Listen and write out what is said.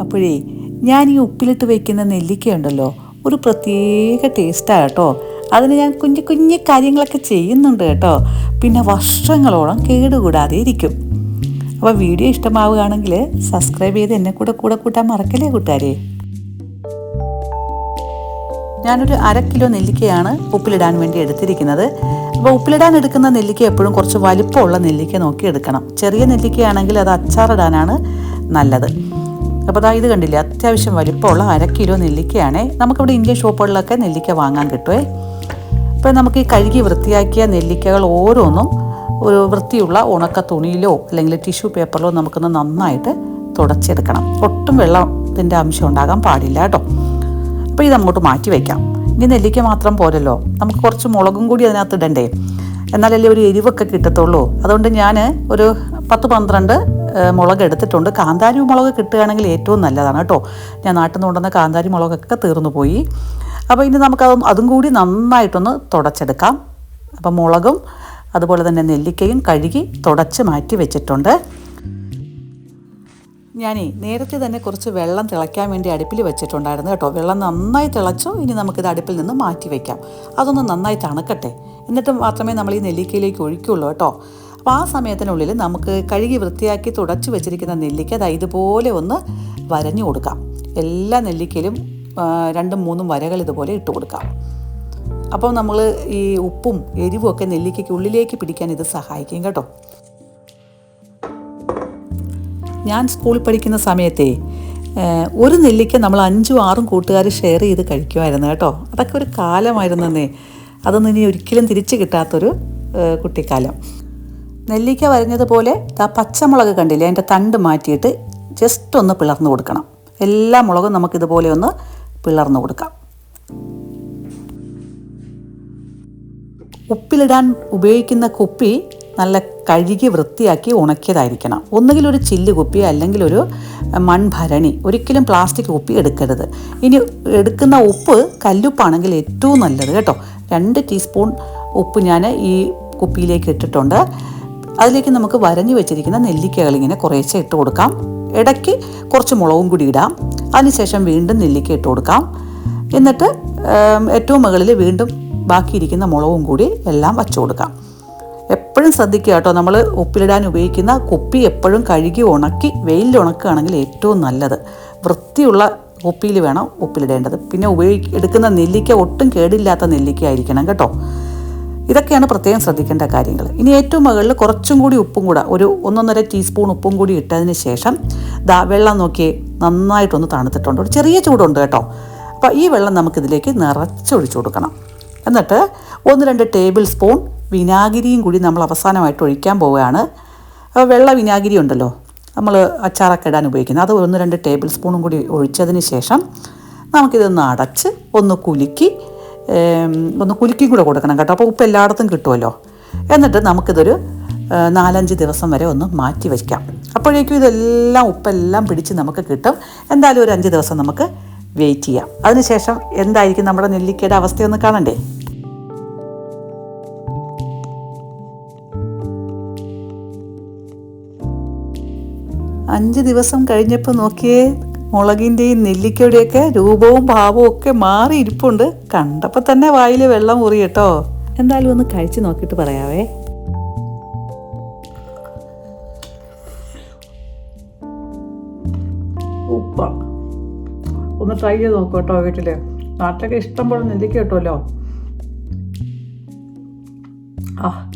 അപ്പോഴേ ഞാൻ ഈ ഉപ്പിലിട്ട് വയ്ക്കുന്ന നെല്ലിക്ക ഉണ്ടല്ലോ ഒരു പ്രത്യേക ടേസ്റ്റാണ് കേട്ടോ. അതിന് ഞാൻ കുഞ്ഞു കുഞ്ഞു കാര്യങ്ങളൊക്കെ ചെയ്യുന്നുണ്ട് കേട്ടോ. പിന്നെ വർഷങ്ങളോളം കേടുകൂടാതെ ഇരിക്കും. അപ്പോൾ വീഡിയോ ഇഷ്ടമാവുകയാണെങ്കിൽ സബ്സ്ക്രൈബ് ചെയ്ത് എന്നെ കൂടെ കൂടെ കൂട്ടാൻ മറക്കല്ലേ കൂട്ടുകാരെ? ഞാനൊരു അര കിലോ നെല്ലിക്കയാണ് ഉപ്പിലിടാൻ വേണ്ടി എടുത്തിരിക്കുന്നത്. അപ്പോൾ ഉപ്പിലിടാൻ എടുക്കുന്ന നെല്ലിക്ക എപ്പോഴും കുറച്ച് വലിപ്പമുള്ള നെല്ലിക്ക നോക്കി എടുക്കണം. ചെറിയ നെല്ലിക്കയാണെങ്കിൽ അത് അച്ചാറിടാനാണ് നല്ലത്. അപ്പോൾ അതാ ഇത് കണ്ടില്ലേ? അത്യാവശ്യം വലിപ്പമുള്ള അര കിലോ നെല്ലിക്കയാണ്. നമുക്കിവിടെ ഇന്ത്യൻ ഷോപ്പുകളിലൊക്കെ നെല്ലിക്ക വാങ്ങാൻ കിട്ടുമേ അപ്പോൾ നമുക്ക് ഈ കഴുകി വൃത്തിയാക്കിയ നെല്ലിക്കകൾ ഓരോന്നും ഒരു വൃത്തിയുള്ള ഉണക്ക തുണിയിലോ അല്ലെങ്കിൽ ടിഷ്യൂ പേപ്പറിലോ നമുക്കൊന്ന് നന്നായിട്ട് തുടച്ചെടുക്കണം. ഒട്ടും വെള്ളത്തിന്റെ അംശം ഉണ്ടാകാൻ പാടില്ല കേട്ടോ. അപ്പോൾ ഇത് അങ്ങോട്ട് മാറ്റി വയ്ക്കാം. ഇനി നെല്ലിക്ക മാത്രം പോരല്ലോ. നമുക്ക് കുറച്ച് മുളകും കൂടി അതിനകത്ത് ഇടണ്ടേ. എന്നാലല്ലേ ഒരു എരിവൊക്കെ കിട്ടത്തുള്ളൂ. അതുകൊണ്ട് ഞാൻ ഒരു പത്ത് പന്ത്രണ്ട് മുളക് എടുത്തിട്ടുണ്ട്. കാന്താരി മുളക് കിട്ടുകയാണെങ്കിൽ ഏറ്റവും നല്ലതാണ് കേട്ടോ. ഞാൻ നാട്ടിൽ നിന്ന് കൊണ്ടുവന്ന കാന്താരി മുളകൊക്കെ തീർന്നു പോയി. അപ്പോൾ ഇനി നമുക്കത് അതും കൂടി നന്നായിട്ടൊന്ന് തുടച്ചെടുക്കാം. അപ്പം മുളകും അതുപോലെ തന്നെ നെല്ലിക്കയും കഴുകി തുടച്ച് മാറ്റി വെച്ചിട്ടുണ്ട്. ഞാനേ നേരത്തെ തന്നെ കുറച്ച് വെള്ളം തിളയ്ക്കാൻ വേണ്ടി അടുപ്പിൽ വെച്ചിട്ടുണ്ടായിരുന്നു കേട്ടോ. വെള്ളം നന്നായി തിളച്ചു ഇനി നമുക്കിത് അടുപ്പിൽ നിന്ന് മാറ്റി വയ്ക്കാം അതൊന്ന് നന്നായി തണുക്കട്ടെ. എന്നിട്ട് മാത്രമേ നമ്മൾ ഈ നെല്ലിക്കയിലേക്ക് ഒഴിക്കുള്ളൂ കേട്ടോ. അപ്പോൾ ആ സമയത്തിനുള്ളിൽ നമുക്ക് കഴുകി വൃത്തിയാക്കി തുടച്ചു വെച്ചിരിക്കുന്ന നെല്ലിക്ക അത് ഇതുപോലെ ഒന്ന് വരഞ്ഞു കൊടുക്കാം. എല്ലാ നെല്ലിക്കയിലും രണ്ടും മൂന്നും വരകൾ ഇതുപോലെ ഇട്ട് കൊടുക്കാം. അപ്പോൾ നമ്മൾ ഈ ഉപ്പും എരിവും ഒക്കെ നെല്ലിക്കയ്ക്ക് ഉള്ളിലേക്ക് പിടിക്കാൻ ഇത് സഹായിക്കും കേട്ടോ. ഞാൻ സ്കൂളിൽ പഠിക്കുന്ന സമയത്തേ ഒരു നെല്ലിക്ക നമ്മൾ അഞ്ചും ആറും കൂട്ടുകാർ ഷെയർ ചെയ്ത് കഴിക്കുമായിരുന്നു കേട്ടോ. അതൊക്കെ ഒരു കാലമായിരുന്നെന്നേ. അതൊന്നും ഇനി ഒരിക്കലും തിരിച്ചു കിട്ടാത്തൊരു കുട്ടിക്കാലം. നെല്ലിക്ക വരഞ്ഞതുപോലെ ആ പച്ചമുളക് കണ്ടില്ലേ അതിന്റെ തണ്ട് മാറ്റിയിട്ട് ജസ്റ്റ് ഒന്ന് പിളർന്നു കൊടുക്കണം. എല്ലാ മുളകും നമുക്കിതുപോലെ ഒന്ന് പിളർന്നു കൊടുക്കാം. ഉപ്പിലിടാൻ ഉപയോഗിക്കുന്ന കുപ്പി നല്ല കഴുകി വൃത്തിയാക്കി ഉണക്കിയതായിരിക്കണം. ഒന്നുകിൽ ഒരു ചില്ല് കുപ്പി അല്ലെങ്കിൽ ഒരു മൺഭരണി. ഒരിക്കലും പ്ലാസ്റ്റിക് കുപ്പി എടുക്കരുത്. ഇനി എടുക്കുന്ന ഉപ്പ് കല്ലുപ്പാണെങ്കിൽ ഏറ്റവും നല്ലത് കേട്ടോ. രണ്ട് ടീസ്പൂൺ ഉപ്പ് ഞാൻ ഈ കുപ്പിയിലേക്ക് ഇട്ടിട്ടുണ്ട്. അതിലേക്ക് നമുക്ക് വരഞ്ഞു വെച്ചിരിക്കുന്ന നെല്ലിക്കകൾ ഇങ്ങനെ കുറേശ്ശെ ഇട്ട് കൊടുക്കാം. ഇടയ്ക്ക് കുറച്ച് മുളകും കൂടി ഇടാം. അതിനുശേഷം വീണ്ടും നെല്ലിക്ക ഇട്ട് കൊടുക്കാം. എന്നിട്ട് ഏറ്റവും മുകളിൽ വീണ്ടും ബാക്കിയിരിക്കുന്ന മുളകും കൂടി എല്ലാം വച്ചു കൊടുക്കാം. എപ്പോഴും ശ്രദ്ധിക്കുക കേട്ടോ നമ്മൾ ഉപ്പിലിടാൻ ഉപയോഗിക്കുന്ന കുപ്പി എപ്പോഴും കഴുകി ഉണക്കി വെയിലിൽ ഉണക്കുകയാണെങ്കിൽ ഏറ്റവും നല്ലത്. വൃത്തിയുള്ള കുപ്പിയിൽ വേണം ഉപ്പിലിടേണ്ടത്. പിന്നെ ഉപയോഗി എടുക്കുന്ന നെല്ലിക്ക ഒട്ടും കേടില്ലാത്ത നെല്ലിക്ക ആയിരിക്കണം കേട്ടോ. ഇതൊക്കെയാണ് പ്രത്യേകം ശ്രദ്ധിക്കേണ്ട കാര്യങ്ങൾ. ഇനി ഏറ്റവും മുകളിൽ കുറച്ചും കൂടി ഉപ്പും കൂടെ ഒരു ഒന്നൊന്നര ടീസ്പൂൺ ഉപ്പും കൂടി ഇട്ടതിന് ശേഷം ദാ വെള്ളം നോക്കി നന്നായിട്ടൊന്ന് തണുത്തിട്ടുണ്ട്. ഒരു ചെറിയ ചൂടുണ്ട് കേട്ടോ. അപ്പോൾ ഈ വെള്ളം നമുക്കിതിലേക്ക് നിറച്ചൊഴിച്ചു കൊടുക്കണം. എന്നിട്ട് ഒന്ന് രണ്ട് ടേബിൾ സ്പൂൺ വിനാഗിരിയും കൂടി നമ്മൾ അവസാനമായിട്ട് ഒഴിക്കാൻ പോവുകയാണ്. വെള്ള വിനാഗിരി ഉണ്ടല്ലോ നമ്മൾ അച്ചാറൊക്കെ ഇടാൻ ഉപയോഗിക്കുന്നത്. അത് ഒന്ന് രണ്ട് ടേബിൾ സ്പൂണും കൂടി ഒഴിച്ചതിന് ശേഷം നമുക്കിതൊന്ന് അടച്ച് ഒന്ന് കുലുക്കി ഒന്ന് കുലുക്കി കൂടെ കൊടുക്കണം കേട്ടോ. അപ്പോൾ ഉപ്പ് എല്ലായിടത്തും കിട്ടുമല്ലോ. എന്നിട്ട് നമുക്കിതൊരു നാലഞ്ച് ദിവസം വരെ ഒന്ന് മാറ്റി വയ്ക്കാം. അപ്പോഴേക്കും ഇതെല്ലാം ഉപ്പെല്ലാം പിടിച്ച് നമുക്ക് കിട്ടും. എന്തായാലും ഒരു അഞ്ച് ദിവസം നമുക്ക് വെയിറ്റ് ചെയ്യാം. അതിനുശേഷം എന്തായിരിക്കും നമ്മുടെ നെല്ലിക്കയുടെ അവസ്ഥയൊന്ന് കാണണ്ടേ? അഞ്ച് ദിവസം കഴിഞ്ഞപ്പോൾ നോക്കിയേ മുളകിന്റെയും നെല്ലിക്കയുടെയൊക്കെ രൂപവും ഭാവവും ഒക്കെ മാറി ഇരിപ്പുണ്ട്. കണ്ടപ്പോൾ തന്നെ വായിൽ വെള്ളം ഊറി കേട്ടോ. എന്തായാലും ഒന്ന് കഴിച്ചു നോക്കിയിട്ട് പറയാവേ. ഉപ്പ. ഒന്ന് ട്രൈ ചെയ്ത് നോക്കൂ കേട്ടോ വീട്ടിൽ നാട്ടിലൊക്കെ ഇഷ്ടം പോലെ നെല്ലിക്ക കിട്ടുമല്ലോ. ആ.